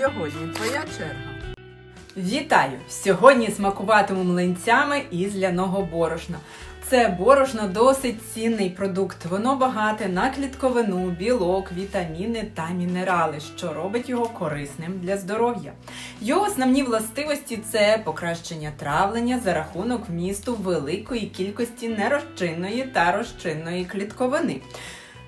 Сьогодні твоя черга. Вітаю! Сьогодні смакуватиму млинцями із ляного борошна. Це борошно досить цінний продукт. Воно багате на клітковину, білок, вітаміни та мінерали, що робить його корисним для здоров'я. Його основні властивості це покращення травлення за рахунок вмісту великої кількості нерозчинної та розчинної клітковини.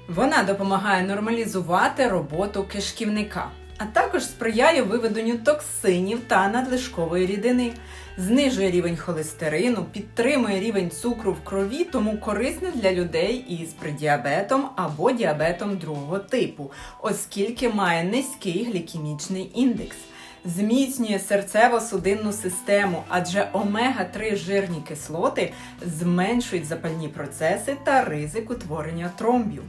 Вона допомагає нормалізувати роботу кишківника, а також сприяє виведенню токсинів та надлишкової рідини, знижує рівень холестерину, підтримує рівень цукру в крові, тому корисне для людей із предіабетом або діабетом другого типу, оскільки має низький глікемічний індекс. Зміцнює серцево-судинну систему, адже омега-3 жирні кислоти зменшують запальні процеси та ризик утворення тромбів.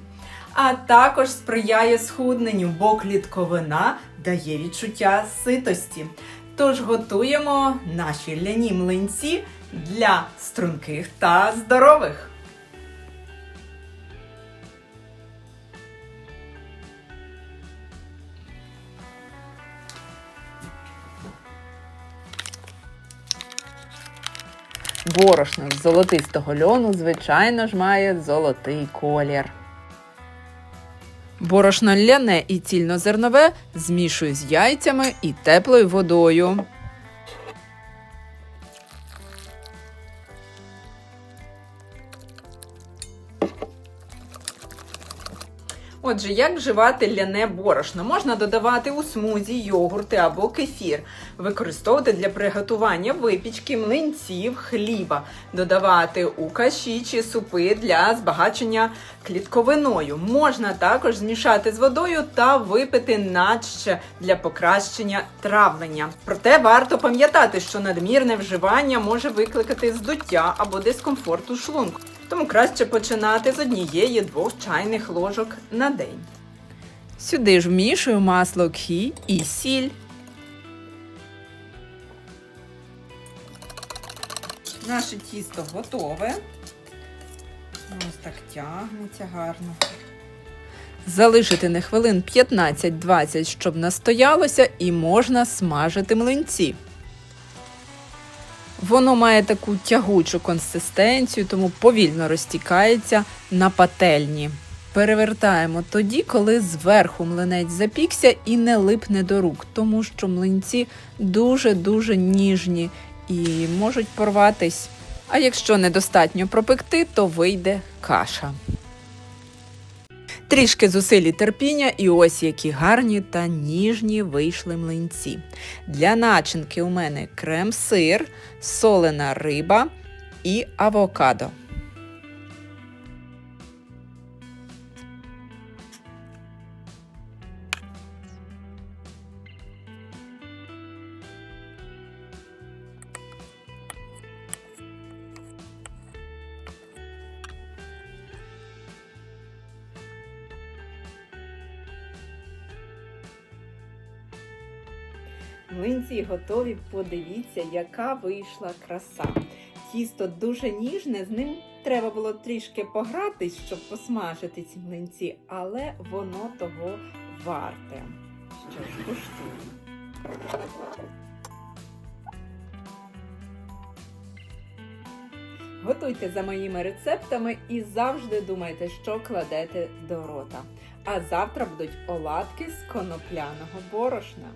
А також сприяє схудненню, бо клітковина дає відчуття ситості. Тож готуємо наші ляні млинці для струнких та здорових. Борошно з золотистого льону, звичайно ж, має золотий колір. Борошно ляне і цільнозернове змішую з яйцями і теплою водою. Отже, як вживати ляне борошно? Можна додавати у смузі, йогурти або кефір, використовувати для приготування випічки, млинців, хліба, додавати у каші чи супи для збагачення клітковиною. Можна також змішати з водою та випити наче для покращення травлення. Проте варто пам'ятати, що надмірне вживання може викликати здуття або дискомфорт у шлунку. Тому краще починати з однієї-двох чайних ложок на день. Сюди ж вмішую масло кхі і сіль. Наше тісто готове. Ось так тягнеться гарно. Залишити не хвилин 15-20, щоб настоялося, і можна смажити млинці. Воно має таку тягучу консистенцію, тому повільно розтікається на пательні. Перевертаємо тоді, коли зверху млинець запікся і не липне до рук, тому що млинці дуже-дуже ніжні і можуть порватись. А якщо недостатньо пропекти, то вийде каша. Трішки зусиль і терпіння, і ось які гарні та ніжні вийшли млинці. Для начинки у мене крем-сир, солена риба і авокадо. Млинці готові, подивіться, яка вийшла краса. Тісто дуже ніжне, з ним треба було трішки погратись, щоб посмажити ці млинці, але воно того варте. Що ж, куштуємо. Готуйте за моїми рецептами і завжди думайте, що кладете до рота. А завтра будуть оладки з конопляного борошна.